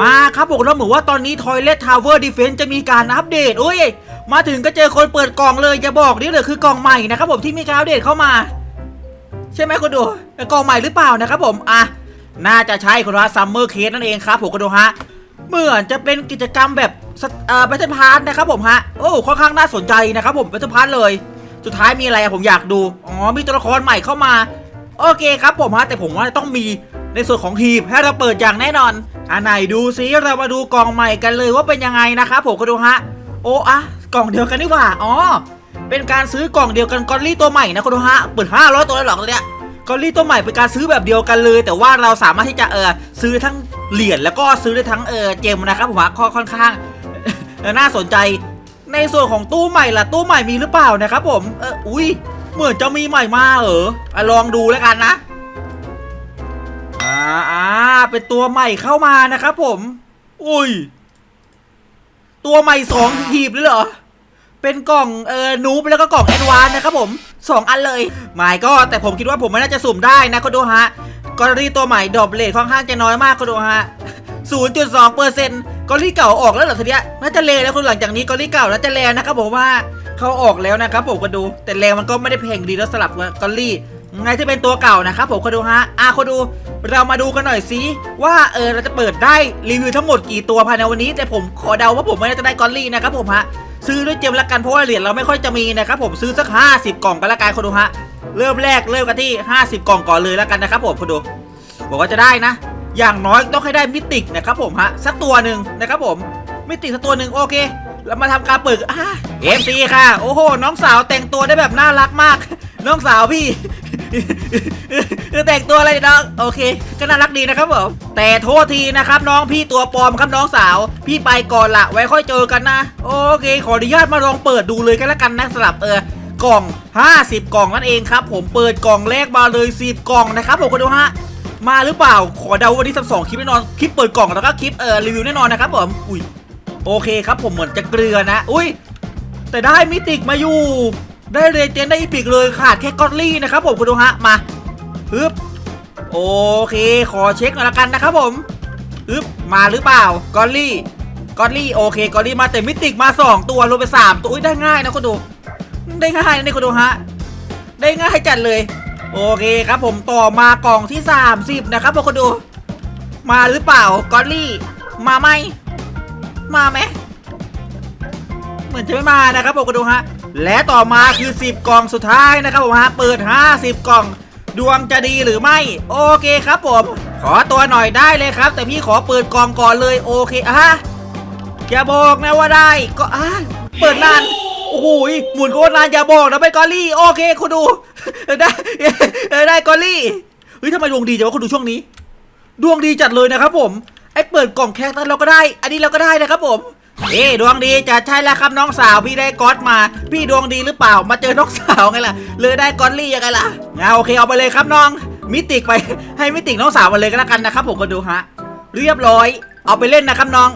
มาครับผมแล้วเหมือนว่าตอนนี้ Toilet Tower Defense จะมีการอัปเดตอุ้ย มาถึงก็เจอคนเปิดกล่องเลยจะบอกนี่เลยคือกล่องใหม่นะครับผมที่มีการอัปเดตเข้ามา ใช่ไหมคุณดูกล่องใหม่หรือเปล่านะครับผมอะน่าจะใช่คุณว่าซัมเมอร์เคสนั่นเองครับผมคุณดูฮะเหมือนจะเป็นกิจกรรมแบบเอ่อแบทเทิลพาร์นะครับผมฮะโอ้ค่อนข้างน่าสนใจนะครับผมแบทเทิลพาร์เลย สุดท้ายมีอะไรผมอยากดูอ๋อมีตัวละครใหม่เข้ามา โอเคครับผมฮะแต่ผมว่าต้องมี ในส่วนของทีมให้เราเปิดอย่างแน่นอนอันไหนดูซิเรามาดูกล่องใหม่กันเลยว่าเป็นยังไงนะครับผมก็ดูฮะโอ้อะกล่องเดียวกันนี่หว่าอ๋อเป็นการซื้อกล่องเดียวกันกอลลี่ตัวใหม่นะคุณดูฮะเปิด500ตัวเลยเหรอตัวเนี้ยกอลลี่ตัวใหม่เป็นการซื้อแบบเดียวกันเลย แต่ว่าเราสามารถที่จะเออซื้อทั้งเหรียญแล้วก็ซื้อได้ทั้งเออเจมนะครับผมว่าค่อนค่อนข้างน่าสนใจในส่วนของตู้ใหม่ล่ะตู้ใหม่มีหรือเปล่านะครับผมเอออุ้ยเหมือนจะมีใหม่มาเหรออลองดูแล้วกันนะ อ่าอ่าเป็นตัวใหม่เข้ามานะครับผม อุ้ย ตัวใหม่สองหีบเลยเหรอ เป็นกล่องเออนูบแล้วก็กล่องแอดวานนะครับผมสองอันเลยไม่ก็แต่ผมคิดว่าผมไม่น่าจะสุ่มได้นะก็ดูฮะกอรณีตัวใหม่ดรอปเลทค่อนข้างจะน้อยมากก็ดูฮะ0.2เปอร์เซ็นต์กอรี่เก่าออกแล้วเหรอทีเนี้ยน่าจะเลแล้วคุณหลังจากนี้กอรี่เก่าน่าจะเลนะครับผมว่าเขาออกแล้วนะครับผมก็ดู แต่เลมันก็ไม่ได้แพงดีแล้วสลับกับกอรี่ ไงที่เป็นตัวเก่านะครับผมก็ดูฮะอะคนดูเรามาดูกันหน่อยสิว่าเออเราจะเปิดได้รีวิวทั้งหมดกี่ตัวภายในวันนี้ แต่ผมขอเดาว่าผมไม่น่าจะได้กอรี่นะครับผมฮะซื้อด้วยเจมละกันเพราะว่าเหรียญเราไม่ค่อยจะมีนะครับผมซื้อสัก 50 กล่องกันละกันคนดูฮะเริ่มแรกเริ่มกันที่ 50 กล่องก่อนเลยแล้วกันนะครับผมคนดูบอกว่าจะได้นะ อย่างน้อยต้องให้ได้มิติกนะครับผมฮะสักตัวหนึ่งนะครับผมมิติกสักตัวหนึ่งโอเคเรามาทำการเปิดอ่าเอฟซีค่ะ โอ้โห น้องสาวแต่งตัวได้แบบน่ารักมาก น้องสาวพี่ แต่งตัวอะไรเนี่ยน้องโอเค ก็น่ารักดีนะครับผมแต่โทษทีนะครับน้องพี่ตัวปลอมครับน้องสาว พี่ไปก่อนละไว้ค่อยเจอกันนะ โอเค ขออนุญาตมาลองเปิดดูเลยกันละกันนะสำหรับเออกล่อง 50 กล่องนั่นเองครับ ผมเปิดกล่องแรกมาเลย10กล่องนะครับผมก็ดูฮะมาหรือเปล่า ขอเดาวันนี้สัสองคลิปแน่นอน คลิปเปิดกล่องแล้วก็คลิปเอ่อรีวิวแน่นอนนะครับผม อุ้ย โอเคครับผมเหมือนจะเกลือนะ อุ้ย แต่ได้มิติกมาอยู่ ได้เรเจนได้อีพิกเลยขาดแค่กอตลี่นะครับผมคุณดูฮะมาฮึบโอเค ขอเช็คหน่อยละกันนะครับผมฮึบมาหรือเปล่ากอตลี่กอตลี่โอเคกอตลี่มาแต่มิติกมาสองตัวรวมเป็นสามตัวอุ้ยได้ง่ายนะคุณดู ได้ง่ายนะนี่คุณดูฮะได้ง่ายจัดเลย โอเคครับผมต่อมากล่องที่ 30 นะครับพวกคนดู มาหรือเปล่ากอลลี่ มาไหมมาไหมเหมือนจะไม่มานะครับพวกคนดูฮะ และต่อมาคือ 10 กล่องสุดท้ายนะครับผมฮะเปิด 50 กล่อง ดวงจะดีหรือไม่ โอเคครับผม ขอตัวหน่อยได้เลยครับ แต่พี่ขอเปิดกล่องก่อนเลยโอเคอะอย่าบอกนะว่าได้ก็อะเปิดนานโอ้โหยหมุนโคตรนานอย่าบอกนะไปกอลลี่โอเคคุณดูได้ได้กอลลี่เฮ้ยทำไมดวงดีจังวะคุณดูช่วงนี้ ดวงดีจัดเลยนะครับผมไอ้เปิดกล่องแคคตัสเราก็ได้ อันนี้เราก็ได้นะครับผม เอ้ดวงดีจัดใช่แล้วครับน้องสาวพี่ได้ก๊อตมา พี่ดวงดีหรือเปล่ามาเจอน้องสาวไงล่ะเลยได้กอลลี่ยังไงล่ะงั้นโอเคเอาไปเลยครับน้อง มิติกไปให้มิติกน้องสาวมาเลยก็แล้วกันนะครับผมก็ดูฮะเรียบร้อย เอาไปเล่นนะครับน้อง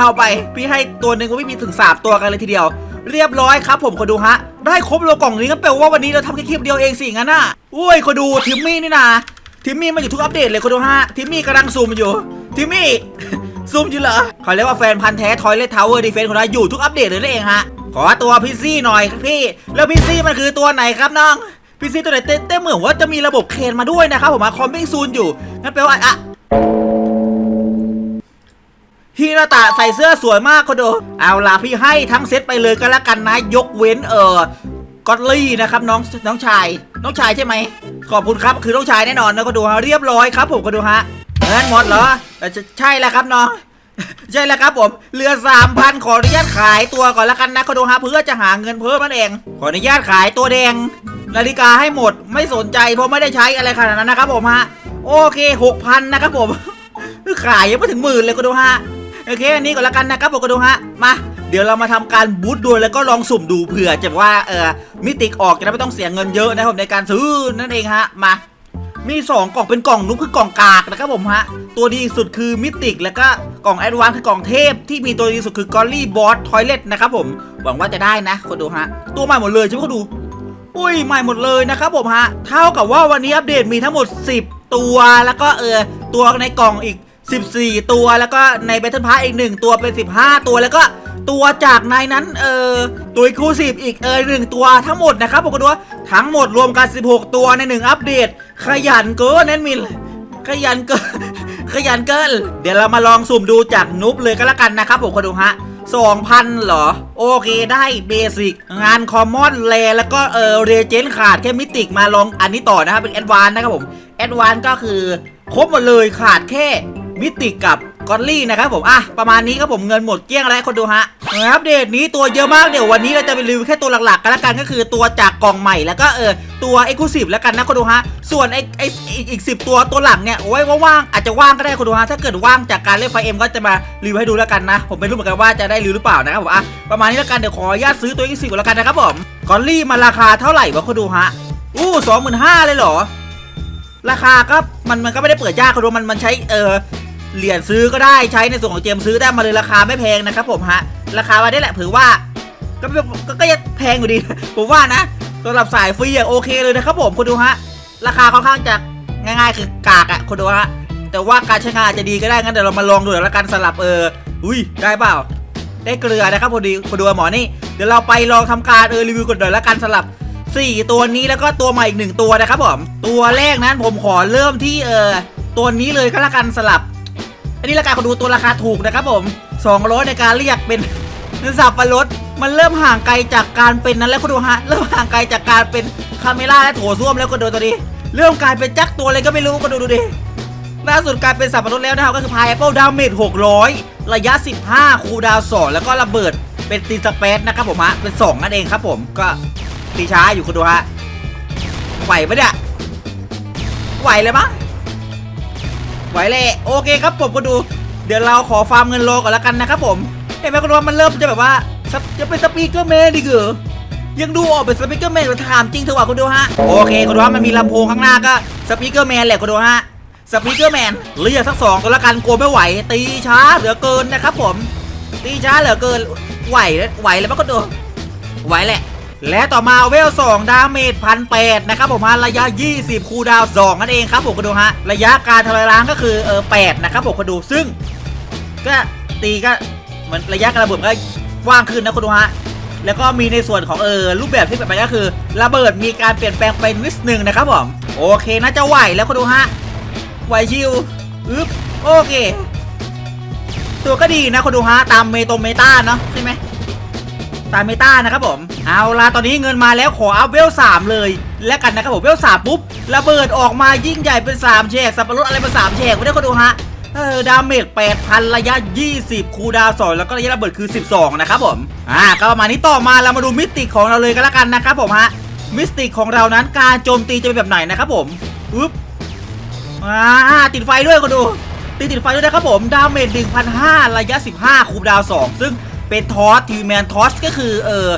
เอาไป พี่ให้ตัวหนึ่งว่าพี่มีถึงสามตัวกันเลยทีเดียว เรียบร้อยครับ ผมคนดูฮะ ได้ครบโลกล่องนี้ก็แปลว่าวันนี้เราทำแค่คลิปเดียวเองสิงั้นน่ะอุ้ยคนดูทิมมี่นี่นะทิมมี่มาอยู่ทุกอัปเดตเลยคนดูฮะทิมมี่กำลังซูมอยู่ทิมมี่ ซูมอยู่เหรอเขาเรียกว่าแฟนพันธ์แท้ทอยเลททาวเวอร์ดีเฟนคนนั้นอยู่ทุกอัปเดตเลยนั่นเองฮะ ขอตัวพิซซี่หน่อยครับพี่ แล้วพิซซี่มันคือตัวไหนครับน้องพิซซี่ตัวไหนเต้เต้เหมือนว่าจะมีระบบเคนมาด้วยนะครับผมมาคอมมิ่งซูนอยู่งั้นแปลว่าอะฮินาตะใส่เสื้อสวยมากคนดูเอาล่ะพี่ให้ทั้งเซตไปเลยก็แล้วกันนะยกเว้นเออกอตลี่นะครับน้องน้องชาย น้องชายใช่ไหมขอบคุณครับคือน้องชายแน่นอนนะก็ดูฮะเรียบร้อยครับผมก็ดูฮะ เงินหมดเหรอใช่แล้วครับน้องใช่แล้วครับผมเหลือสามพันขออนุญาตขายตัวก่อนแล้วกันนะก็ดูฮะเพื่อจะหาเงินเพิ่มนั่นเอง ขออนุญาตขายตัวแดง นาฬิกาให้หมดไม่สนใจเพราะไม่ได้ใช้อะไรขนาดนั้นนะครับผมฮะโอเคหกพันนะครับผมขายยังไม่ถึงหมื่นเลยก็ดูฮะโอเคอันนี้ก่อนละกันนะครับผมก็ดูฮะมาเดี๋ยวเรามาทำการบูตดวยแล้วก็ลองสุ่มดูเผื่อจะว่าเออมิติกออกจะได้ไม่ต้องเสียเงินเยอะนะครับผมในการซื้อนั่นเองฮะมา มี 2 กล่องเป็นกล่องนุ๊กคือกล่องกากนะครับผมฮะ ตัวดีสุดคือมิติกแล้วก็กล่องแอดวานคือกล่องเทพ ที่มีตัวดีสุดคือกอลลี่บอสทอยเลตนะครับผม หวังว่าจะได้นะคนดูฮะ ตัวใหม่หมดเลยใช่ไหมคนดู อุ้ยใหม่หมดเลยนะครับผมฮะ เท่ากับว่าวันนี้อัปเดตมีทั้งหมด 10 ตัวแล้วก็เออตัวในกล่องอีก 14 ตัวแล้วก็ในเบทเทิลพาร์อีก 1 ตัวเป็น 15 ตัวแล้วก็ตัวจากในนั้นเออตัวคูซีฟอีกเออหนึ่งตัวทั้งหมดนะครับผมก็ดูว่า ทั้งหมดรวมกัน 16 ตัวใน1อัปเดต ขยันเกินแนนมิน ขยันเกิน ขยันเกิน เดี๋ยวเรามาลองสุ่มดูจากนุบเลยก็แล้วกันนะครับผมคนดูฮะ2,000 เหรอ โอเคได้เบสิก งานคอมมอนแลแล้วก็เออเรเจนขาดแค่มิติกมาลองอันนี้ต่อนะครับ เป็นแอดวานนะครับผม แอดวานก็คือ ครบหมดเลยขาดแค่มิติกกับ กอลลี่นะครับผมอะประมาณนี้ครับผมเงินหมดเกลี้ยงแล้วคนดูฮะอัปเดตนี้ตัวเยอะมากเดี๋ยววันนี้เราจะไปรีวิวแค่ตัวหลักๆกันละกันก็คือตัวจากกล่องใหม่แล้วก็เออตัวเอ็กซ์คลูซีฟแล้วกันนะคนดูฮะส่วนไอ้ไอ้อีกอีกสิตัวตัวหลังเนี่ยโอ้ยว่างๆอาจจะว่างก็ได้คนดูฮะถ้าเกิดว่างจากการเล่นไฟเอ็มก็จะมารีวิวให้ดูแล้วกันนะผมไม่รู้เหมือนกันว่าจะได้รีวิวหรือเปล่านะครับผมอะประมาณนี้แล้วกันเดี๋ยวขออนุญาตซื้อตัวเอ็กซ์คลูซีฟแล้วกันนะครับผมกอลลี่มาราคาเท่าไหร่วะคนดูฮะอู้สองหมื่นห้าเลยเหรอราคาก็มันมันก็ไม่ได้เปิดยากคนดูมันมันใช้เออ เหรียญซื้อก็ได้ใช้ในส่วนของเกมซื้อได้มาเลยราคาไม่แพงนะครับผมฮะราคาวันนี้แหละถือว่าก็ไม่ก็ก็ยังแพงอยู่ดี ผมว่านะสำหรับสายฟรีอะโอเคเลยนะครับผมคนดูฮะราคาค่อนข้างจะง่ายๆ คือกากอะคนดูฮะแต่ว่าการใช้งานอาจจะดีก็ได้งั้นเดี๋ยวเรามาลองดูแล้วกันสลับเอออุ้ยได้เปล่า ได้เกลือนะครับพอดีพอดูหมอนี่เดี๋ยวเราไปลองทำการเออรีวิวกันหน่อยแล้วกันสลับ 4 ตัวนี้แล้วก็ตัวใหม่อีกหนึ่งตัวนะครับผมตัวแรกนั้นผมขอเริ่มที่เออตัวนี้เลยก็แล้วกันสลับ อันนี้ราคาขอดูตัวราคาถูกนะครับผม200ในการเรียกเป็นสับปะรดมันเริ่มห่างไกลจากการเป็นนั้นแล้วก็ดูฮะเริ่มห่างไกลจากการเป็นคาเมล่าและโถส้วมแล้วก็ดูตัวนี้เริ่มกลายเป็นจักตัวเลยก็ไม่รู้ก็ดูดูดิล่าสุดกลายเป็นสับปะรดแล้วนะครับก็คือพายแอปเปิลดาเมจ600 ระยะ 15 คูดาวน์2แล้วก็ระเบิดเป็นตีสเปซนะครับผมฮะเป็น 2 นั่นเองครับผมก็ตีช้าอยู่คุณดูฮะไหวปะเนี่ยไหวเลยมั้ง ไหวเลยโอเคครับผมก็ดู เดี๋ยวเราขอฟาร์มเงินโลก่อนล้วกันนะครับผมเห็นไหมคุณดูว่ามันเริ่มจะแบบว่าจะเป็นสปีกเกอร์แมนดิเกอยังดูออกเป็นสปีกเกอร์แมนถามจริงเถอะว่ะคุณดูฮะโอเคคุณดูว่ามันมีลำโพงข้างหน้าก็สปีกเกอร์แมนแหละคุณดูฮะสปีกเกอร์แมนเรียกสักสองตัวละกันกลัวไม่ไหว ตีช้าเหลือเกินนะครับผม ตีช้าเหลือเกินไหวไหวแล้วมั้งก็ดูไหวแหละ และต่อมาเวล2ดาเมจพันแปดนะครับผมฮะระยะ 20 คูดาว2นั่นเองครับผมก็ดูฮะระยะการทำลายล้างก็คือเออ8นะครับผมก็ดูซึ่ง ก็ตีก็เหมือนระยะการระเบิดก็ว่างขึ้นนะคุณดูฮะแล้วก็มีในส่วนของเออรูปแบบที่เปลี่ยนไปก็คือระเบิดมีการเปลี่ยนแปลงไปนิดนึงนะครับผมโอเคน่าจะไหวแล้วคุณดูฮะไหวชิวอึ๊บโอเค ตัวก็ดีนะคนดูฮะตามเมโตเมตาเนาะใช่ไหมตามเมตานะครับผม เอาละตอนนี้เงินมาแล้วขออัพเวลสามเลย แล้วกันนะครับผมเวลสามปุ๊บระเบิดออกมายิ่งใหญ่เป็นสามแฉกสับปะรดอะไรเป็นสามแฉกไม่ได้คนดูฮะเออดาเมจ8,000 ระยะ 20 คูดาวน์2แล้วก็ระยะระเบิดคือ 12 นะครับผม อ่า ก็ประมาณนี้ต่อมาเรามาดูมิติกของเราเลยกันละกันนะครับผมฮะ มิสติกของเรานั้นการโจมตีจะเป็นแบบไหนนะครับผมอุ๊บอ่าติดไฟด้วยคนดู ติดติดไฟด้วยนะครับผม ดาเมจ1,500 ระยะ 15 คูดาวน์2ซึ่งเป็นทอสทีแมนทอสก็คือเออ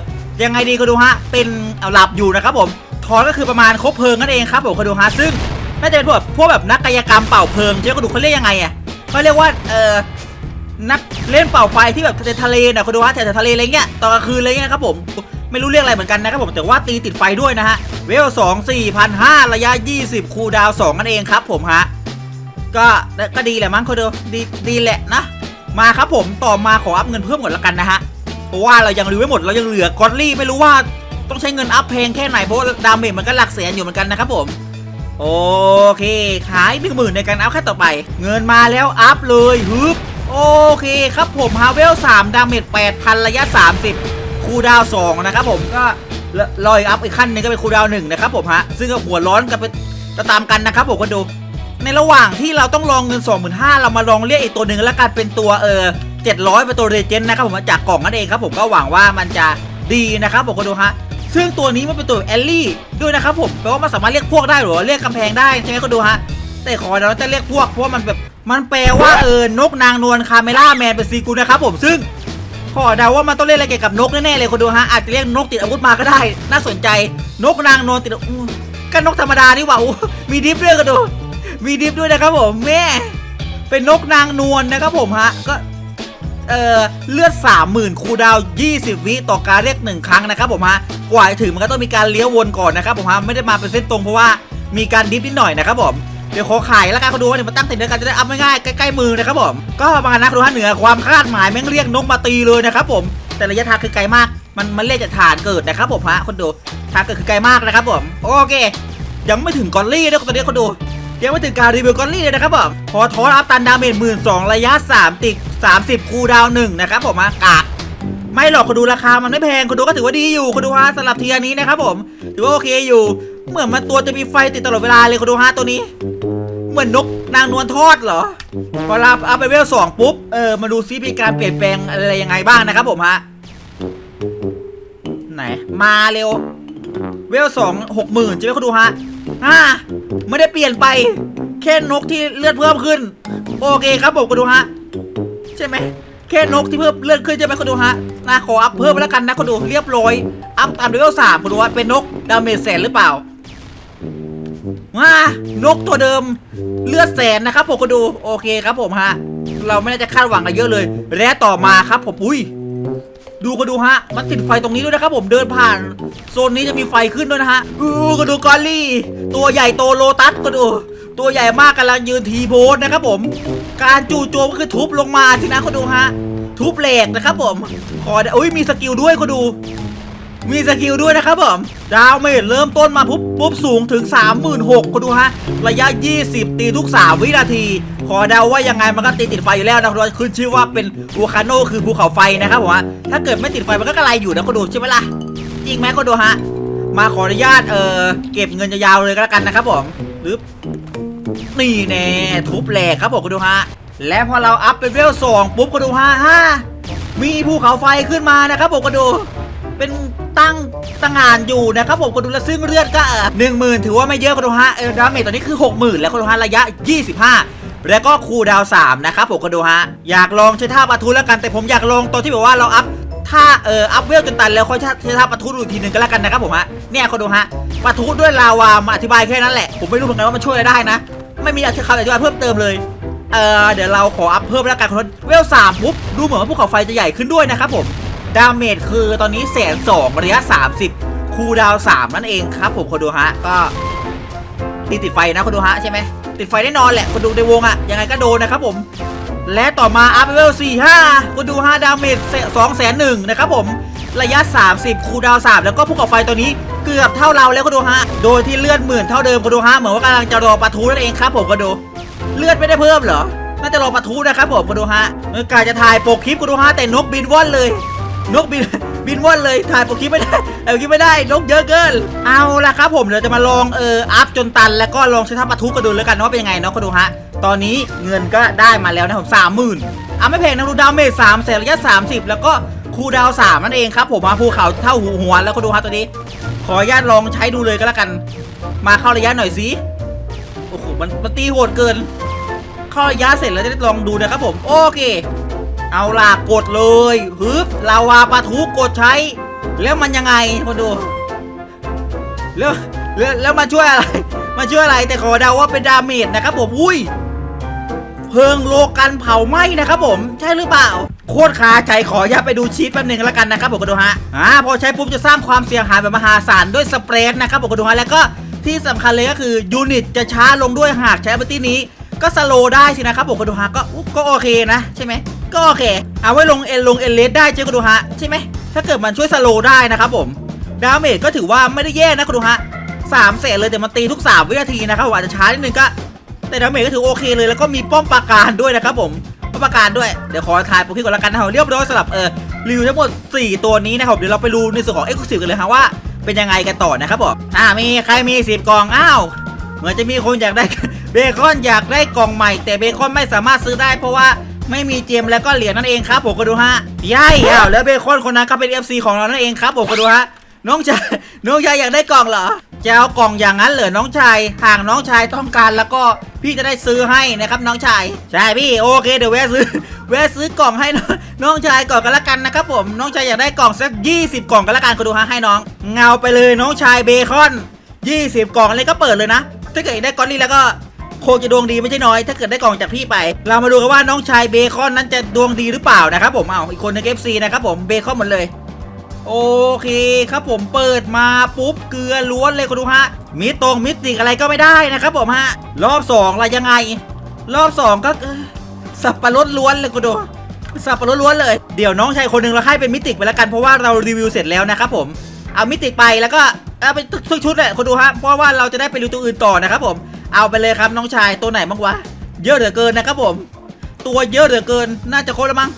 ยังไงดีก็ดูฮะ เป็นเอาหลับอยู่นะครับผมทอสก็คือประมาณคบเพลิงนั่นเองครับผมก็ดูฮะซึ่งน่าจะเป็นพวกแบบพวกแบบนักกายกรรมเป่าเพลิงใช่ไหมก็ดูเขาเรียกยังไงอะเขาเรียกว่าเออนักเล่นเป่าไฟที่แบบในทะเลนะคุณดูฮะแถวทะเลอะไรเงี้ยตอนกลางคืนอะไรเงี้ยครับผมไม่รู้เรียกอะไรเหมือนกันนะครับผมแต่ว่าตีติดไฟด้วยนะฮะเวล2 4,500ระยะ20คูดาวน์2นั่นเองครับผมฮะก็ก็ดีแหละมั้งคนเดียวดีดีแหละนะมาครับผมต่อมาขออัพเงินเพิ่มก่อนละกันนะฮะ เพราะว่าเรายังรีวิวไม่หมดเรายังเหลือกอดลี่ไม่รู้ว่าต้องใช้เงินอัพแพงแค่ไหนเพราะว่าดาเมจมันก็หลักแสนอยู่เหมือนกันนะครับผม โอเค ขายหนึ่งหมื่นในการอัพขั้นต่อไป เงินมาแล้วอัพเลยฮึบโอเคครับผมฮาเวล3ดาเมจ8,000 ระยะ 30 คูดาว2นะครับผมก็ลอยอัพอีกขั้นหนึงก็เป็นคูดาวน์1นะครับผมฮะ ซึ่งก็หัวร้อนกันไปตามกันนะครับผมคนดู ในระหว่างที่เราต้องลองเงิน 25,000เรามาลองเรียกอีกตัวหนึ่งแล้วกันเป็นตัวเออ 700เป็นตัวเรเจนนะครับผมจากกล่องนั่นเองครับผมก็หวังว่ามันจะดีนะครับผมคนดูฮะซึ่งตัวนี้มันเป็นตัวแอลลี่ด้วยนะครับผมแปลว่ามันสามารถเรียกพวกได้หรือว่าเรียกกำแพงได้ใช่ไหมคนดูฮะแต่ขอเราจะเรียกพวกเพราะมันแบบมันแปลว่าเออนกนางนวลคาเมล่าแมนเป็นซีกูนะครับผมซึ่งขอเดาว่ามันต้องเล่นอะไรเกี่ยวกับนกแน่ๆเลยคนดูฮะอาจจะเรียกนกติดอาวุธมาก็ได้ น่าสนใจนกนางนวลติดก็นกธรรมดานี่หว่าอู้มีดิฟด้วยกันดู มีดิฟด้วยนะครับผมแม่เป็นนกนางนวลนะครับผมฮะก็ เออเลือด 30,000คูลดาวน์20 วิต่อการเรียกหนึ่งครั้งนะครับผมฮะกว่าจะถึงมันก็ต้องมีการเลี้ยววนก่อนนะครับผมฮะไม่ได้มาเป็นเส้นตรงเพราะว่ามีการดิฟนิดหน่อยนะครับผมเดี๋ยวขอขายแล้วกันเขาดูว่าเดี๋ยวมาตั้งติดเดียวกันจะได้อัพง่ายๆใกล้ๆมือนะครับผมก็ประมาณนั้นดูฮะเหนือความคาดหมายแม่งเรียกนกมาตีเลยนะครับผมแต่ระยะทางคือไกลมาก มันมันเรียกจากฐานเกิดนะครับผมฮะคนดูทางเกิดคือไกลมากนะครับผมโอเค ยังไม่ถึงกอลลี่นะตอนนี้คนดูยังไม่ถึงการรีวิวกอลลี่เลยนะครับผมพอทอสอัพตันดาเมจหมื่นสองระยะ 3 ติก 30 คูดาวหนึ่งนะครับผมฮะกากไม่หรอกคนดูราคามันไม่แพงคนดูก็ถือว่าดีอยู่คนดูฮะสำหรับเทียนี้นะครับผม ถือว่าโอเคอยู่ เหมือนมันตัวจะมีไฟติดตลอดเวลาเลยคนดูฮะตัวนี้ เหมือนนกนางนวลทอดเหรอ พอเราเอาไปเวลสองปุ๊บ เออมาดูซิมีการเปลี่ยนแปลงอะไรยังไงบ้างนะครับผมฮะ ไหน มาเร็ว เวลสองหกหมื่นใช่ไหมคุณดูฮะอ่าไม่ได้เปลี่ยนไปแค่นกที่เลือดเพิ่มขึ้น โอเคครับผมคุณดูฮะ ใช่ไหมแค่นกที่เพิ่มเลือดขึ้นใช่ไหมคุณดูฮะนาขออัพเพิ่มแล้วกันนะคุณดูเรียบร้อย อัพตามเลเวลสามคุณดูว่าเป็นนกดาเมจแสนหรือเปล่าว้านกตัวเดิมเลือดแสนนะครับผมคุณดูโอเคครับผมฮะ เราไม่น่าจะคาดหวังอะไรเยอะเลย และต่อมาครับผมอุ้ยดูก็ดูฮะ มันติดไฟตรงนี้ด้วยนะครับผมเดินผ่าน โซนนี้จะมีไฟขึ้นด้วยนะฮะ อู้ก็ดูกอลลี่ ตัวใหญ่โตโลตัสก็ดู ตัวใหญ่มากกำลังยืนทีโพสนะครับผม การจู่โจมก็คือทุบลงมาสินะก็ดูฮะ ทุบเหล็กนะครับผม ขออุ้ยมีสกิลด้วยก็ดู มีสกิลด้วยนะครับผม ดาวเมจเริ่มต้นมาปุ๊บปุ๊บสูงถึง 36,000คุณดูฮะ ระยะ 20 ตีทุก 3 วินาที ขอเดาว่ายังไงมันก็ตีติดไฟอยู่แล้วนะคุณดูขึ้นชื่อว่าเป็นวูคาโนคือภูเขาไฟนะครับผมถ้าเกิดไม่ติดไฟมันก็กระไรอยู่นะคุณดูใช่ไหมล่ะ จริงไหมคุณดูฮะ มาขออนุญาตเอ่อเก็บเงินยาวๆเลยก็แล้วกันนะครับผมหรือ นี่แน่ทุบแหลกครับผมคุณดูฮะ และพอเราอัพเป็นเวลสองปุ๊บคุณดูฮะฮ่ามีภูเขาไฟขึ้นมานะครับผมคุณดู เป็นตั้งตั้งงานอยู่นะครับผมคนดูแลวซึ่งเลือดก็หนึ่งหมื่นถือว่าไม่เยอะคนดูฮะเออดาเมจตอนนี้คือหกหมื่นแล้วคนดูฮะระยะ25แล้วก็คูดาวน์3นะครับผมคนดูฮะอยากลองใช้ท่าปะทุแล้วกันแต่ผมอยากลองตอนที่แบบว่าเราอัพท่าเอออัพเวลจนตันแล้วค่อยใช้ท่าปะทุดูอีกทีหนึ่งก็แล้วกันนะครับผมฮะเนี่ยคนดูฮะปะทุด้วยลาวามาอธิบายแค่นั้นแหละ ผมไม่รู้เหมือนกันว่ามันช่วยอะไรได้นะ ไม่มีคำอธิบายเพิ่มเติมเลย เออเดี๋ยวเราขออัพเพิ่มแล้วกันคนเวลสามปุ๊บดูเหมือนว่าภูเขาไฟจะใหญ่ขึ้นด้วยนะครับผม ดาเมจคือตอนนี้แสนสองระยะ 30 คูดาวน์3นั่นเองครับผมคนดูฮะ ก็ตีติดไฟนะคนดูฮะใช่ไหมติดไฟแน่นอนแหละคนดูในวงอะยังไงก็โดนนะครับผม และต่อมาอัพเวล4 5คนดูฮะดาเมจ2แสนหนึ่งนะครับผม ระยะ 30 คูดาว3แล้วก็ภูเขาไฟตัวนี้เกือบเท่าเราแล้วคนดูฮะ โดยที่เลือดหมื่นเท่าเดิมคนดูฮะ เหมือนว่ากำลังจะรอปะทุนั่นเองครับผมคนดู เลือดไม่ได้เพิ่มเหรอ น่าจะรอปะทุนะครับผมคนดูฮะเออกาจะถ่ายโปกคลิปคนดูฮะแต่นกบินว่อนเลย นกบินบินว่อนเลยถ่ายโปรคลิปไม่ได้เอาคลิปไม่ได้นกเยอะเกิน เอาละครับผมเดี๋ยวจะมาลองเอออัพจนตัน แล้วก็ลองใช้ท่าปะทุกันดูแล้วกันว่าเป็นยังไงเนาะก็ดูฮะ ตอนนี้เงินก็ได้มาแล้วนะผมสามหมื่นอะไม่แพงนะดูดาวเมจสามแสนระยะสามสิบแล้วก็ คูดาวสามนั่นเองครับผมมาภูเขาเท่าหูหัวแล้วก็ดูฮะตัวนี้ ขออนุญาตลองใช้ดูเลยก็แล้วกัน มาเข้าระยะหน่อยสิโอ้โหมันมันตีโหดเกิน เข้าระยะเสร็จแล้วจะได้ลองดูนะครับผมโอเค เอาล่ะกดเลยฮึบลาวาปะทุกดใช้ แล้วมันยังไงมาดูแล้วแล้วแล้วมาช่วยอะไรมาช่วยอะไรแต่ขอเดาว่าเป็นดาเมจนะครับผมอุ้ย เพลิงโลกันเผาไหม้นะครับผมใช่หรือเปล่า โคตรคาใจขออย่าไปดูชีตแป๊บหนึ่งแล้วกันนะครับผมก็ดูฮะอ่าพอใช้ปุ๊บจะสร้างความเสียหายแบบมหาศาลด้วยสเปรดนะครับผมก็ดูฮะแล้วก็ที่สำคัญเลยก็คือยูนิตจะช้าลงด้วยหากใช้บัตตี้นี้ ก็สโลได้สินะครับผมก็ดูฮะก็ก็โอเคนะ ใช่ไหมก็โอเค เอาไว้ลงเอ็นลงเอ็นเลสได้เจ้าก็ดูฮะใช่ไหมถ้าเกิดมันช่วยสโลได้นะครับผมดาเมจก็ถือว่าไม่ได้แย่นะคุณดูฮะสามเศษเลยแต่มันตีทุกสามวินาทีนะครับผมอาจจะช้านิดนึงก็ แต่ดาเมจก็ถือโอเคเลยแล้วก็มีป้อมปราการด้วยนะครับผมป้อมปราการด้วยเดี๋ยวขอถ่ายโปรคลิก่อนละกันนะครับเรียบร้อยสำหรับเออรีวิวทั้งหมด 4 ตัวนี้นะครับเดี๋ยวเราไปดูในส่วนของเอ็กซ์คลูซีฟกันเลยฮะว่าเป็นยังไงกันต่อนะครับผมอ่ามีใครมี10กล่องอ้าวเหมือนจะมีคนอยากได้เบคอนอยากได้กล่องใหม่ แต่เบคอนไม่สามารถซื้อได้เพราะว่าไม่มีเจมแล้วก็เหรียญนั่นเองครับผมก็ดูฮะย่ายอ้าวแล้วเบคอนคนนั้นก็เป็น FC ของเรานั่นเองครับผมก็ดูฮะน้องชายน้องชายอยากได้กล่องเหรอจะเอากล่องอย่างนั้นเหรอน้องชายหากน้องชายต้องการแล้วก็ พี่จะได้ซื้อให้นะครับน้องชาย ใช่พี่โอเคเดี๋ยวแวะซื้อแวะซื้อกล่องให้น้องชายก่อนกันละกันนะครับผมน้องชายอยากได้กล่องสัก 20 กล่องกันละกันก็ดูฮะให้น้อง เงาไปเลยน้องชายเบคอน 20 กล่องเลยก็เปิดเลยนะ ถ้าเกิดได้กอนนี้แล้วก็คงจะดวงดีไม่ใช่น้อย ถ้าเกิดได้กล่องจากพี่ไป เรามาดูกันว่าน้องชายเบคอนนั้นจะดวงดีหรือเปล่านะครับผมเอาอีกคนในเอฟซีนะครับผมเบคอนหมดเลย โอเคครับผมเปิดมาปุ๊บเกลือล้วนเลยคุณดูฮะมิตรงมิติกอะไรก็ไม่ได้นะครับผมฮะรอบสองอะไรยังไง รอบสองก็สับปะรดล้วนเลยคุณดูสับปะรดล้วนเลยเดี๋ยวน้องชายคนหนึ่งเราให้เป็นมิติกไปแล้วกันเพราะว่าเรารีวิวเสร็จแล้วนะครับผมเอามิติกไปแล้วก็เอาไปทุกชุดเลยคุณดูฮะเพราะว่าเราจะได้ไปรีวิวตัวอื่นต่อนะครับผมเอาไปเลยครับน้องชายตัวไหนบ้างวะเยอะเหลือเกินนะครับผม ตัวเยอะเหลือเกินน่าจะครล้วมั้ง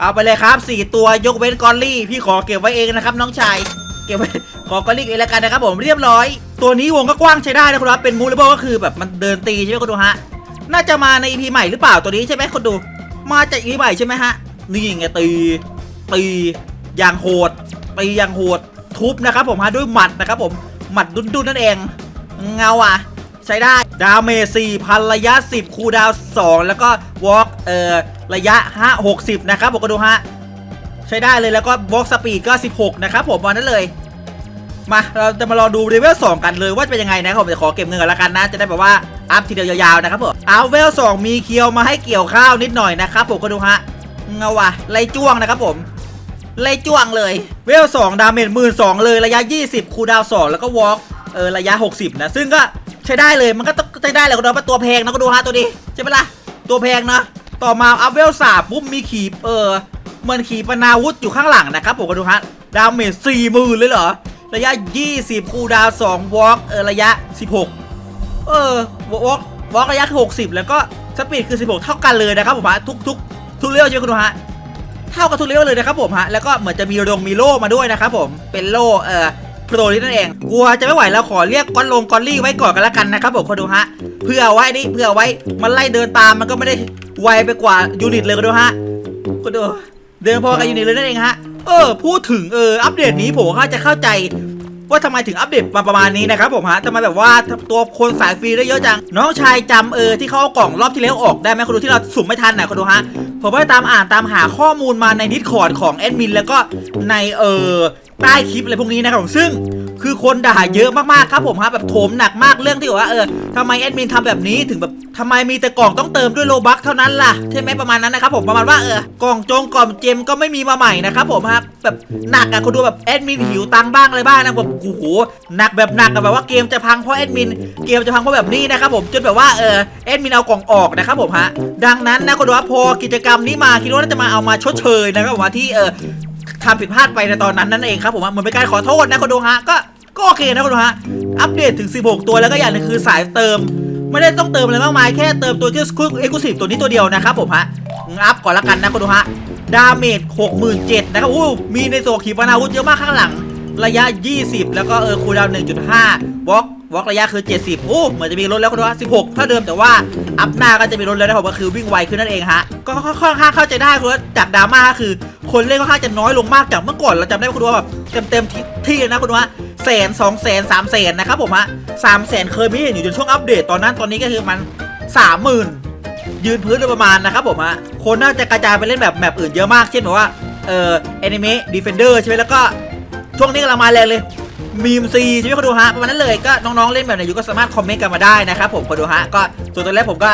เอาไปเลยครับสี่ตัวยกเว้นกอลลี่ พี่ขอเก็บไว้เองนะครับน้องชาย เก็บไว้ขอกอลลี่เองแล้วกันนะครับผมเรียบร้อย ตัวนี้วงก็กว้างใช้ได้นะครับ เป็นมูลเลเบิลก็คือแบบมันเดินตีใช่ไหมคุณดูฮะ น่าจะมาในอีพีใหม่หรือเปล่าตัวนี้ใช่ไหมคุณดู มาจากอีพีใหม่ใช่ไหมฮะ นี่ไงตี ตีอย่างโหดตีอย่างโหดทุบนะครับผมฮะด้วยหมัดนะครับผมหมัดดุนๆนั่นเอง เงาอะ ใช้ได้ ดาเมจ4,000ระยะ 10 คูดาว 2 แล้วก็วอล์กเอ่อระยะ 5 60 นะครับผมก็ดูฮะ ใช้ได้เลยแล้วก็วอล์กสปีดก็ 16 นะครับผมวันนั้นเลย มาเราจะมารอดูเลเวล2กันเลยว่าจะเป็นยังไงนะครับผมจะขอเก็บเงินก่อนละกันนะ จะได้แบบว่าอัพทีเดียวยาวๆนะครับผมเอาเวล2มีเคียวมาให้เกี่ยวข้าวนิดหน่อยนะครับผมก็ดูฮะเงาว่ะไล่จ้วงนะครับผมไล่จ้วงเลย เวล2ดาเมจหมื่นสองเลย ระยะ 20 คูดาวน์2แล้วก็วอล์ก เออระยะ 60 นะ ซึ่งก็ใช้ได้เลยมันก็ต้องใช้ได้แหละคุณดูว่าตัวแพงนะก็ดูฮะตัวนี้ใช่ไหมล่ะตัวแพงเนาะต่อมาอัพเวลสาปุ๊บมีขีปเออเหมือนขีปนาวุธอยู่ข้างหลังนะครับผมก็ดูฮะดาเมจสี่หมื่นเลยเหรอระยะ 20 คูดาวน์2วอล์กเออระยะ 16 เออวอล์กวอล์กระยะคือ60 แล้วก็สปีดคือ 16 เท่ากันเลยนะครับผมฮะทุกทุกทุกเรื่องใช่ไหมคุณดูฮะเท่ากับทุกเลเวเลยนะครับผมฮะแล้วก็เหมือนจะมีรงมีโล่มาด้วยนะครับผมเป็นโล่เออ โปรลินั่นเองกลัวจะไม่ไหวแล้วขอเรียกก้อนลงก้อนลี่ไว้ก่อนกันละกันนะครับผมคนดูฮะเพื่อไว้นี่เพื่อไว้มันไล่เดินตามมันก็ไม่ได้ไวไปกว่ายูนิตเลยคนดูฮะคนดูเดินพอกับยูนิตเลยนั่นเองฮะเออพูดถึงเอออัปเดตนี้ผมก็จะเข้าใจว่าทำไมถึงอัปเดตมาประมาณนี้นะครับผมฮะทำไมแบบว่าตัวคนสายฟรีได้เยอะจัง น้องชายจำเออที่เขาเอากล่องรอบที่แล้วออกได้ไหมคนดูที่เราสุ่มไม่ทันนะคนดูฮะผมไปตามอ่านตามหาข้อมูลมาในดิสคอร์ดของแอดมินแล้วก็ในเออใต้คลิปอะไรพวกนี้นะครับผมซึ่งคือคนด่าเยอะมากๆครับผมฮะแบบโถมหนักมากเรื่องที่ว่าเออทำไมแอดมินทำแบบนี้ถึงแบบทำไมมีแต่กล่องต้องเติมด้วยโลบัคเท่านั้นล่ะใช่ไหมประมาณนั้นนะครับผมประมาณว่าเออกล่องจงกล่องเจมก็ไม่มีมาใหม่นะครับผมฮะแบบหนักอะคนดูแบบแอดมินหิวตังบ้างอะไรบ้างนะแบบโอ้โหหนักแบบหนักแบบว่าเกมจะพังเพราะแอดมินเกมจะพังเพราะแบบนี้นะครับผมจนแบบว่าเออแอดมินเอากล่องออกนะครับผมฮะดังนั้นนะคนดูว่าพอกิจกรรมนี้มาคิดว่าน่าจะมาเอามาชดเชยนะครับผมว่าที่เออ ทำผิดพลาดไปในตอนนั้นนั่นเองครับผมเหมือนเป็นการขอโทษนะคนดูฮะก็ก็โอเคนะคนดูฮะอัปเดตถึง 16 ตัวแล้วก็อย่างนึงคือสายเติม ไม่ได้ต้องเติมอะไรมากมายแค่เติมตัวที่เอ็กซ์คลูซีฟตัวนี้ตัวเดียวนะครับผมฮะอัพก่อนละกันนะคนดูฮะดาเมจ67,000นะครับอู้มีในส่ขีปนาวุธเยอะมากข้างหลัง ระยะ 20 แล้วก็เออคูลดาวน์1.5วอล์กวอล์กระยะคือ 70 โอ้เหมือนจะมีลดแล้วคนดูฮะ16 เท่าเดิมแต่ว่าอัพหน้าก็จะมีลดแล้วนะผมก็คือวิ่งไวขึ้นนั่นเองฮะ ก็ค่อนข้างเข้าใจได้คือว่าจากดราม่าคือ คนเล่นค่าจะน้อยลงมากจากเมื่อก่อนเราจำได้ว่าคุณดูว่าแบบเต็มๆที่นะคุณดูว่าแสนสองแสนสามแสนนะครับผมฮะสามแสนเคยไม่เห็นอยู่จนช่วงอัปเดตตอนนั้นตอนนี้ก็คือมันสามหมื่นยืนพื้นโดยประมาณนะครับผมฮะคนน่าจะกระจายไปเล่นแบบแมปอื่นเยอะมากเช่นแบบว่าเอ่อแอนิเมะดีเฟนเดอร์ใช่ไหมแล้วก็ช่วงนี้กำลังมาแรงเลยมีมซีใช่ไหมคนดูฮะประมาณนั้นเลยก็น้องๆเล่นแบบไหนอยู่ก็สามารถคอมเมนต์กันมาได้นะครับผมคนดูฮะก็ส่วนตัวแรกผมก็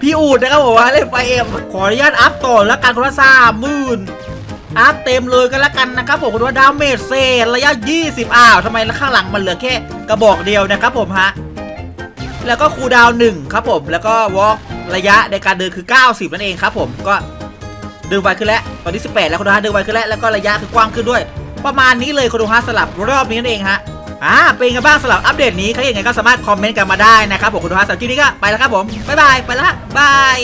พี่อูดนะครับผมว่าเล่นไฟเอ็มขออนุญาตอัพต่อแล้วกันคนละสามหมื่น อัพเต็มเลยกันแล้วกันนะครับผมคนดูว่าดาเมจเซนระยะ 20 อ้าวทำไมข้างหลังมันเหลือแค่กระบอกเดียวนะครับผมฮะ แล้วก็คูดาวหนึ่งครับผม แล้วก็วอล์กระยะในการเดินคือ 90 นั่นเองครับผม ก็เดินไวขึ้นแล้ว ตอนนี้ 18 แล้วคุณดูฮะเดินไวขึ้นแล้ว แล้วก็ระยะคือกว้างขึ้นด้วย ประมาณนี้เลยคุณดูฮะสลับรอบนี้นั่นเองฮะ อ่า เป็นไงบ้างสำหรับอัปเดตนี้ใครยังไงก็สามารถคอมเมนต์กันมาได้นะครับผมคุณดูฮะสำหรับคลิปนี้ก็ไปแล้วครับผม บ๊ายบาย ไปละบาย